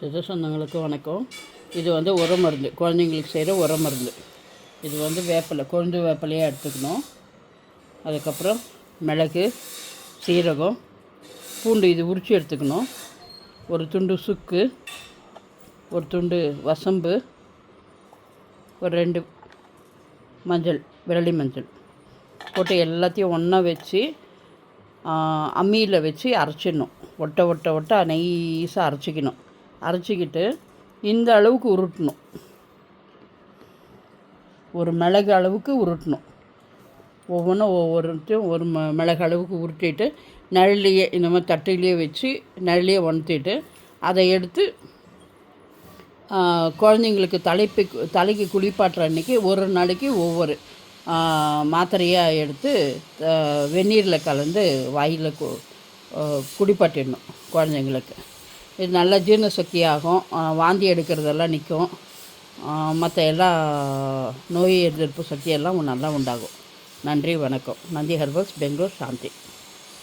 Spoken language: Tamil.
சித சொந்தங்களுக்கு வணக்கம். இது வந்து உர மருந்து. குழந்தைங்களுக்கு செய்கிற உர மருந்து. இது வந்து வேப்பிலை கொழுந்து வேப்பிலையாக எடுத்துக்கணும். அதுக்கப்புறம் மிளகு சீரகம் பூண்டு இது உரித்து எடுத்துக்கணும். ஒரு துண்டு சுக்கு ஒரு துண்டு வசம்பு ஒரு ரெண்டு மஞ்சள் விரலி மஞ்சள். போட்டு எல்லாத்தையும் ஒன்றா வச்சு அம்மியில் வச்சு அரைச்சிடணும். ஒட்ட ஒட்ட ஒட்ட நைஸாக அரைச்சிக்கணும். அரைச்சிக்கிட்டு இந்த அளவுக்கு உருட்டணும். ஒரு மிளகு அளவுக்கு உருட்டணும். ஒவ்வொன்றும் ஒவ்வொருத்தையும் ஒரு ம மிளகு அளவுக்கு உருட்டிட்டு நிழலையே இந்த மாதிரி தட்டிலேயே வச்சு நிழலையே உணர்த்திட்டு அதை எடுத்து குழந்தைங்களுக்கு தலைப்பு தலைக்கு குளிப்பாட்டுற அன்னைக்கு ஒரு நாளைக்கு ஒவ்வொரு மாத்திரையாக எடுத்து வெந்நீரில் கலந்து வாயில் கு குடிப்பாட்டிடணும் குழந்தைங்களுக்கு. இது நல்ல ஜீரண சக்தி ஆகும் வாந்தி எடுக்கிறதெல்லாம் நிற்கும். மற்ற எல்லா நோய் எதிர்ப்பு சக்தியெல்லாம் நல்லா உண்டாகும். நன்றி வணக்கம். நந்தி ஹெர்பல்ஸ் பெங்களூர் சாந்தி.